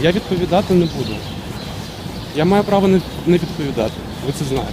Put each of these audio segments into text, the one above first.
Я відповідати не буду. Я маю право не, відповідати. Ви це знаєте.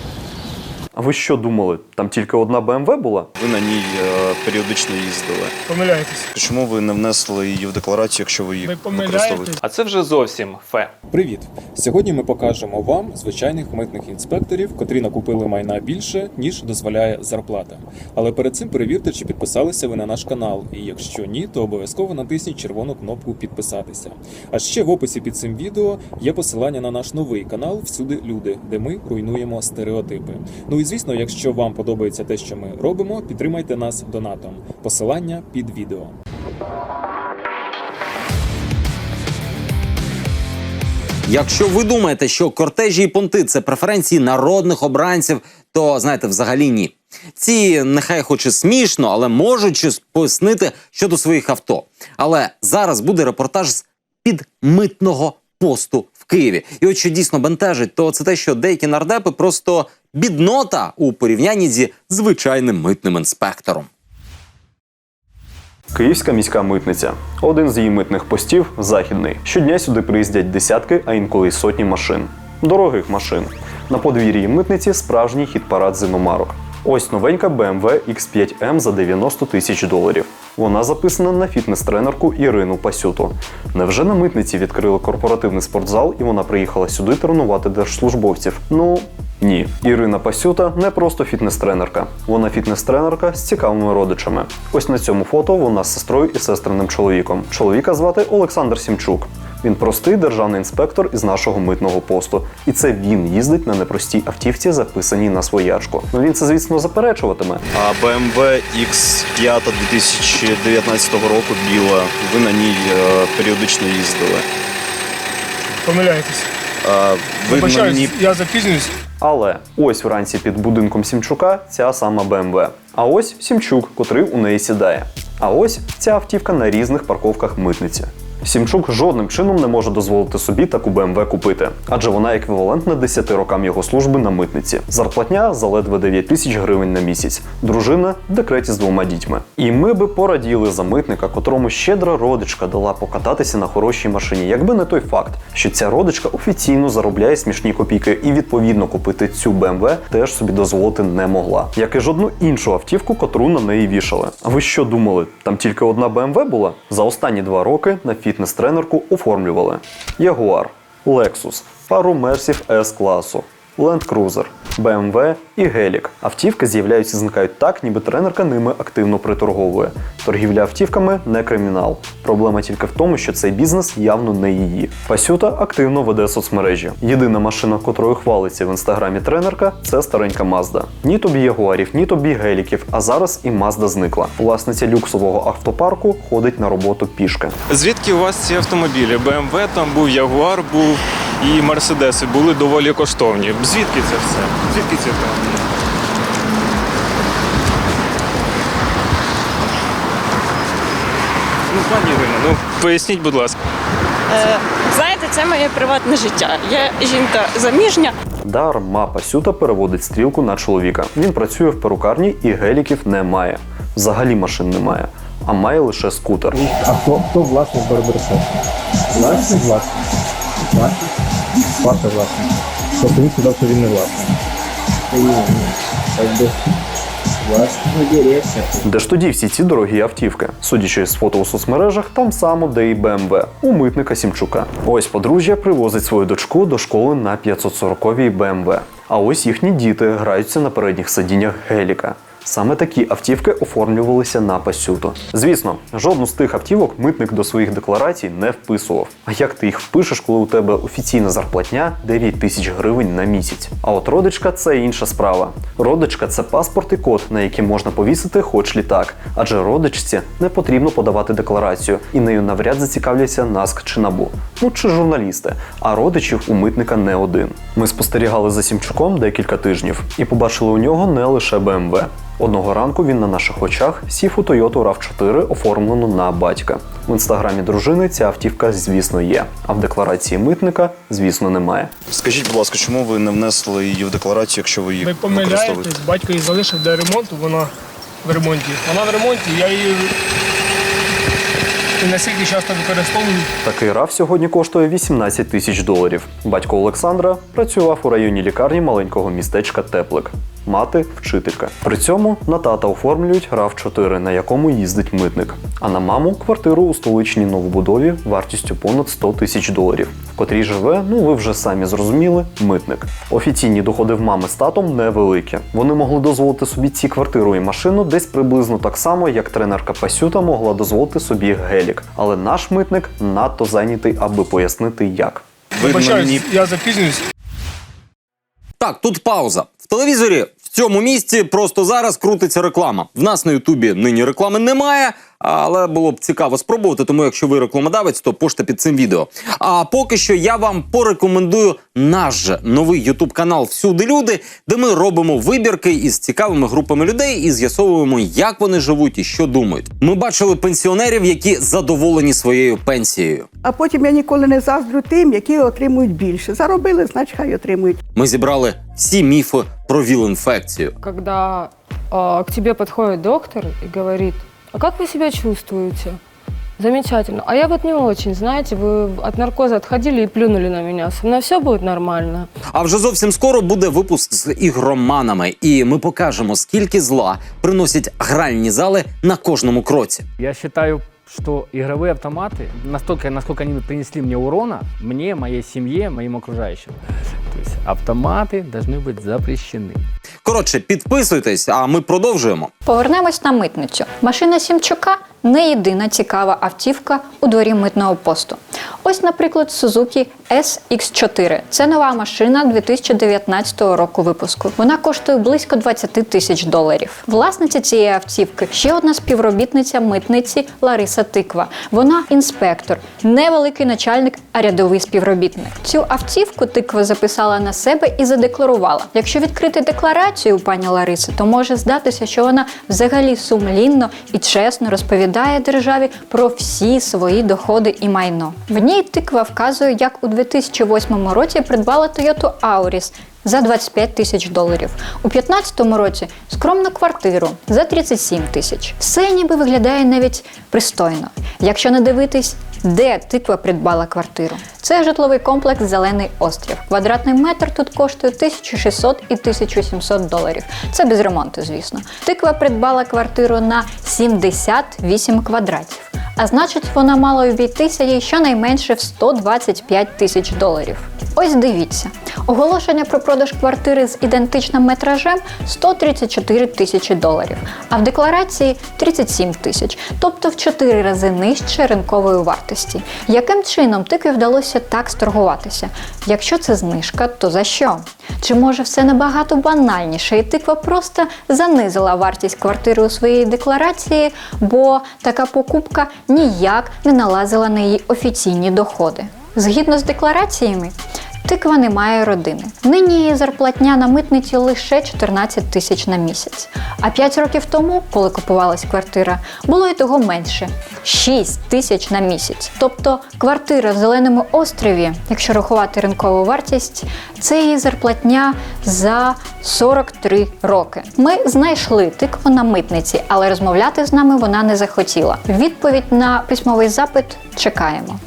А ви що думали? Там тільки одна БМВ була? Ви на ній е, періодично їздили. Помиляєтесь. Чому ви не внесли її в декларацію, якщо ви її Ви використовуєте? помиляєтесь. А це вже зовсім фе. Привіт! Сьогодні ми покажемо вам звичайних митних інспекторів, котрі накупили майна більше, ніж дозволяє зарплата. Але перед цим перевірте, чи підписалися ви на наш канал. І якщо ні, то обов'язково натисніть червону кнопку підписатися. А ще в описі під цим відео є посилання на наш новий канал Всюди люди, де ми руйнуємо стереотипи. Ну і звісно, якщо вам подобається те, що ми робимо, підтримайте нас донатом. Посилання під відео. Якщо ви думаєте, що кортежі і понти це преференції народних обранців, то знаєте, взагалі ні. Ці нехай хоч і смішно, але можуть щось пояснити щодо своїх авто. Але зараз буде репортаж з підмитного посту Києві. І от що дійсно бентежить, то це те, що деякі нардепи просто біднота у порівнянні зі звичайним митним інспектором. Київська міська митниця. Один з її митних постів західний. Щодня сюди приїздять десятки, а інколи сотні машин. Дорогих машин. На подвір'ї митниці справжній хіт-парад зимомарок. Ось новенька BMW X5M за 90 тисяч доларів. Вона записана на фітнес-тренерку Ірину Пасюту. Невже на митниці відкрили корпоративний спортзал і вона приїхала сюди тренувати держслужбовців? Ну ні. Ірина Пасюта не просто фітнес-тренерка. Вона фітнес-тренерка з цікавими родичами. Ось на цьому фото вона з сестрою і сестриним чоловіком. Чоловіка звати Олександр Сімчук. Він простий державний інспектор із нашого митного посту. І це він їздить на непростій автівці, записаній на своячку. Ну він це, звісно, заперечуватиме. А BMW X5 2019 року біла. Ви на ній е, періодично їздили. Помиляєтесь. А ви на Вибачаюсь, ній я запізнююсь. Але ось вранці під будинком Сімчука ця сама БМВ. А ось Сімчук, котрий у неї сідає. А ось ця автівка на різних парковках митниці. Сімчук жодним чином не може дозволити собі таку БМВ купити, адже вона еквівалентна 10 рокам його служби на митниці. Зарплатня за ледве 9 тисяч гривень на місяць. Дружина в декреті з двома дітьми. І ми би пораділи за митника, котрому щедра родичка дала покататися на хорошій машині, якби не той факт, що ця родичка офіційно заробляє смішні копійки, і відповідно купити цю БМВ теж собі дозволити не могла, як і жодну іншу автівку, котру на неї вішали. А ви що думали? Там тільки одна БМВ була? За останні два роки на фітнес-тренерку оформлювали. Jaguar, Lexus, пару мерсів s класу Land Cruiser, BMW і Гелік. Автівки з'являються і зникають так, ніби тренерка ними активно приторговує. Торгівля автівками не кримінал. Проблема тільки в тому, що цей бізнес явно не її. Пасюта активно веде соцмережі. Єдина машина, котрою хвалиться в інстаграмі тренерка, це старенька Mazda. Ні тобі ягуарів, ні тобі геліків, а зараз і Mazda зникла. Власниця люксового автопарку ходить на роботу пішки. Звідки у вас ці автомобілі? BMW, там був Ягуар, був і Мерседеси були доволі коштовні. Звідки це все? Звідки це там? Ну, пані Ірино, ну поясніть, будь ласка. Е, Знаєте, це моє приватне життя. Я жінка заміжня. Дарма Пасюта переводить стрілку на чоловіка. Він працює в перукарні і геліків не має. Взагалі машин немає, а має лише скутер. А хто, хто власник барбершопу? Власник власник? Власник? Паша власник. Тобто він сказав, що він не власник. Якби. Де ж тоді всі ці дорогі автівки? Судячи з фото у соцмережах, там само, де і БМВ, у митника Сімчука. Ось подружжя привозить свою дочку до школи на 540-й БМВ. А ось їхні діти граються на передніх сидіннях геліка. Саме такі автівки оформлювалися на пасюту. Звісно, жодну з тих автівок митник до своїх декларацій не вписував. А як ти їх впишеш, коли у тебе офіційна зарплатня 9 тисяч гривень на місяць? А от родичка це інша справа. Родичка це паспорт і код, на який можна повісити хоч літак, адже родичці не потрібно подавати декларацію, і нею навряд зацікавляться НАСК чи НАБУ, ну чи журналісти. А родичів у митника не один. Ми спостерігали за Сімчуком декілька тижнів і побачили у нього не лише БМВ. Одного ранку він на наших очах сів у Toyota RAV4, оформлену на батька. В інстаграмі дружини ця автівка, звісно, є, а в декларації митника, звісно, немає. Скажіть, будь ласка, чому ви не внесли її в декларацію, якщо ви її Ви використовуєте? помиляєтесь, батько її залишив для ремонту, вона в ремонті. Вона в ремонті, я її І наскільки часто використовують. Такий RAV сьогодні коштує 18 тисяч доларів. Батько Олександра працював у районній лікарні маленького містечка Теплик. Мати вчителька. При цьому на тата оформлюють rav 4 на якому їздить митник. А на маму квартиру у столичній новобудові вартістю понад 100 тисяч доларів, в котрій живе, ну ви вже самі зрозуміли, митник. Офіційні доходи в мами з татом невеликі. Вони могли дозволити собі ці квартиру і машину десь приблизно так само, як тренерка Пасюта могла дозволити собі гелік. Але наш митник надто зайнятий, аби пояснити як. Вибачаюсь, я запізнююсь. Так, тут пауза. В телевізорі в цьому місці просто зараз крутиться реклама. В нас на Ютубі нині реклами немає, але було б цікаво спробувати. Тому, якщо ви рекламодавець, то пошта під цим відео. А поки що я вам порекомендую наш же новий Ютуб канал Всюди люди, де ми робимо вибірки із цікавими групами людей і з'ясовуємо, як вони живуть і що думають. Ми бачили пенсіонерів, які задоволені своєю пенсією. А потім я ніколи не заздрю тим, які отримують більше. Заробили, значить хай отримують. Ми зібрали всі міфи про ВІЛ-інфекцію. А, к тебе подходит доктор и говорит, а как вы себя чувствуете? Замечательно. А я вот не очень, знаете, вы от наркоза отходили и плюнули на меня. Со мной все будет нормально. А вже зовсім скоро буде випуск з ігроманами, і ми покажемо, скільки зла приносять гральні зали на кожному кроці. Я считаю, что игровые автоматы, настолько, насколько они принесли мне урона, мне, моей семье, моим окружающим. То есть автоматы должны быть запрещены. Коротше, підписуйтесь, а ми продовжуємо. Повернемось на митницю. Машина Сімчука не єдина цікава автівка у дворі митного посту. Ось, наприклад, Suzuki SX4. Це нова машина 2019 року випуску. Вона коштує близько 20 тисяч доларів. Власниця цієї автівки ще одна співробітниця митниці Лариса Тиква. Вона інспектор, не великий начальник, а рядовий співробітник. Цю автівку Тиква записала на себе і задекларувала. Якщо відкрити декларацію пані Лариси, то може здатися, що вона взагалі сумлінно і чесно розповідає державі про всі свої доходи і майно. В ній тиква вказує, як у 2008 році придбала Toyota Auris за 25 тисяч доларів. У 2015 році скромну квартиру за 37 тисяч. Все ніби виглядає навіть пристойно. Якщо не дивитись, де тиква придбала квартиру. Це житловий комплекс Зелений острів. Квадратний метр тут коштує 1600 і 1700 доларів. Це без ремонту, звісно. Тиква придбала квартиру на 78 квадратів. А значить, вона мала обійтися їй щонайменше в 125 тисяч доларів. Ось дивіться, оголошення про продаж квартири з ідентичним метражем 134 тисячі доларів, а в декларації 37 тисяч, тобто в 4 рази нижче ринкової вартості. Яким чином тикві вдалося так сторгуватися? Якщо це знижка, то за що? Чи може все набагато банальніше, і тиква просто занизила вартість квартири у своїй декларації, бо така покупка ніяк не налазила на її офіційні доходи. Згідно з деклараціями, тиква не має родини. Нині її зарплатня на митниці лише 14 тисяч на місяць. А 5 років тому, коли купувалась квартира, було і того менше 6 тисяч на місяць. Тобто квартира в Зеленому острові, якщо рахувати ринкову вартість, це її зарплатня за 43 роки. Ми знайшли тикву на митниці, але розмовляти з нами вона не захотіла. Відповідь на письмовий запит чекаємо.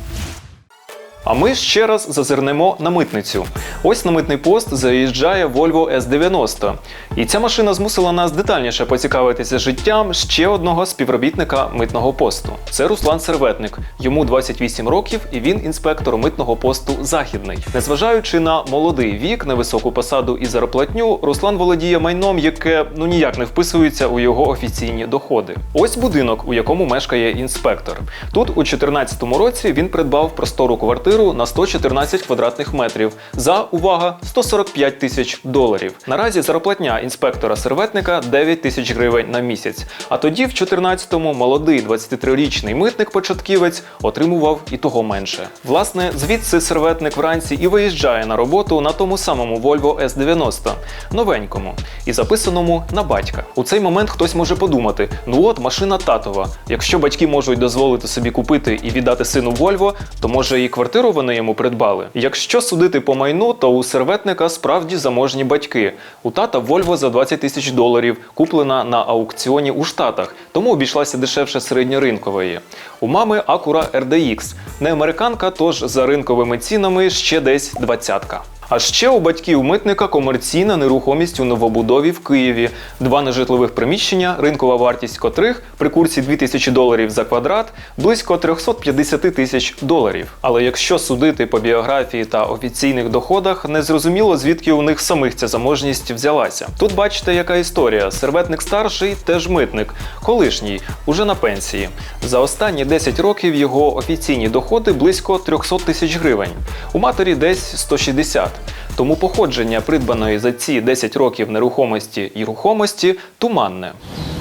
А ми ще раз зазирнемо на митницю. Ось на митний пост заїжджає Volvo S90. І ця машина змусила нас детальніше поцікавитися життям ще одного співробітника митного посту. Це Руслан Серветник. Йому 28 років, і він інспектор митного посту Західний. Незважаючи на молодий вік, невисоку посаду і зарплатню, Руслан володіє майном, яке ну ніяк не вписується у його офіційні доходи. Ось будинок, у якому мешкає інспектор. Тут у 2014 році він придбав простору квартиру на 114 квадратних метрів за увага 145 тисяч доларів. Наразі зарплатня інспектора серветника 9 тисяч гривень на місяць. А тоді, в 14-му, молодий 23-річний митник-початківець отримував і того менше. Власне, звідси серветник вранці і виїжджає на роботу на тому самому Volvo S90, новенькому і записаному на батька. У цей момент хтось може подумати: ну от машина татова. Якщо батьки можуть дозволити собі купити і віддати сину Volvo, то може і квартиру квартиру вони йому придбали. Якщо судити по майну, то у серветника справді заможні батьки. У тата Вольво за 20 тисяч доларів, куплена на аукціоні у Штатах, тому обійшлася дешевше середньоринкової. У мами Акура RDX. Не американка, тож за ринковими цінами ще десь двадцятка. А ще у батьків митника комерційна нерухомість у новобудові в Києві. Два нежитлових приміщення, ринкова вартість котрих при курсі 2000 доларів за квадрат близько 350 тисяч доларів. Але якщо судити по біографії та офіційних доходах, не зрозуміло звідки у них самих ця заможність взялася. Тут бачите, яка історія. Серветник старший теж митник, колишній, уже на пенсії. За останні 10 років його офіційні доходи близько 300 тисяч гривень. У матері десь 160. Тому походження придбаної за ці 10 років нерухомості і рухомості туманне.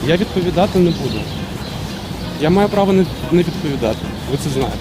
Я відповідати не буду. Я маю право не, відповідати. Ви це знаєте.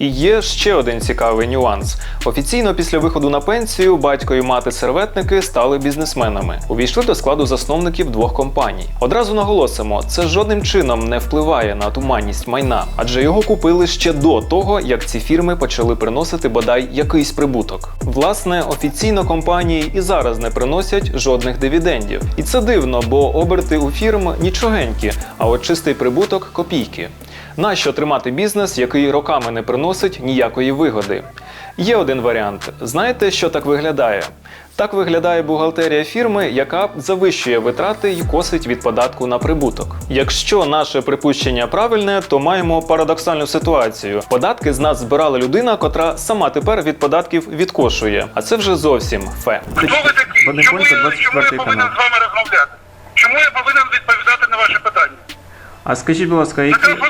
І є ще один цікавий нюанс. Офіційно після виходу на пенсію батько і мати серветники стали бізнесменами. Увійшли до складу засновників двох компаній. Одразу наголосимо, це жодним чином не впливає на туманність майна, адже його купили ще до того, як ці фірми почали приносити бодай якийсь прибуток. Власне, офіційно компанії і зараз не приносять жодних дивідендів. І це дивно, бо оберти у фірм нічогенькі, а от чистий прибуток копійки. Нащо тримати бізнес, який роками не приносить ніякої вигоди? Є один варіант. Знаєте, що так виглядає? Так виглядає бухгалтерія фірми, яка завищує витрати і косить від податку на прибуток. Якщо наше припущення правильне, то маємо парадоксальну ситуацію. Податки з нас збирала людина, котра сама тепер від податків відкошує. А це вже зовсім фе. Хто ви такі? Чому я, чому я повинен з вами розмовляти? Чому я повинен відповідати на ваші питання? А скажіть, будь ласка, які, мені,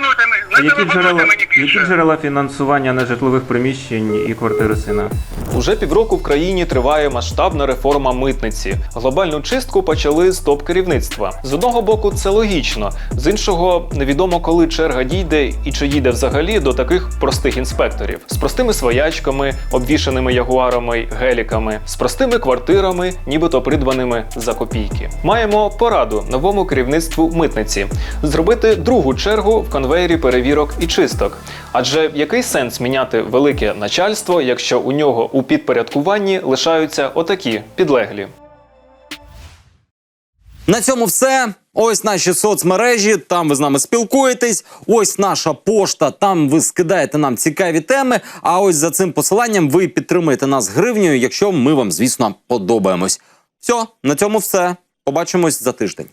які, телефонуйте джерела, мені які більше. джерела фінансування нежитлових приміщень і квартири сина? Уже півроку в країні триває масштабна реформа митниці. Глобальну чистку почали з топ-керівництва. З одного боку, це логічно, з іншого, невідомо коли черга дійде і чи дійде взагалі до таких простих інспекторів з простими своячками, обвішаними ягуарами й геліками, з простими квартирами, нібито придбаними за копійки. Маємо пораду новому керівництву митниці зробити другу чергу в конвейері перевірок і чисток. Адже який сенс міняти велике начальство, якщо у нього у підпорядкуванні лишаються отакі підлеглі? На цьому все. Ось наші соцмережі. Там ви з нами спілкуєтесь. Ось наша пошта. Там ви скидаєте нам цікаві теми. А ось за цим посиланням ви підтримуєте нас гривнею, якщо ми вам, звісно, подобаємось. Все, на цьому все. Побачимось за тиждень.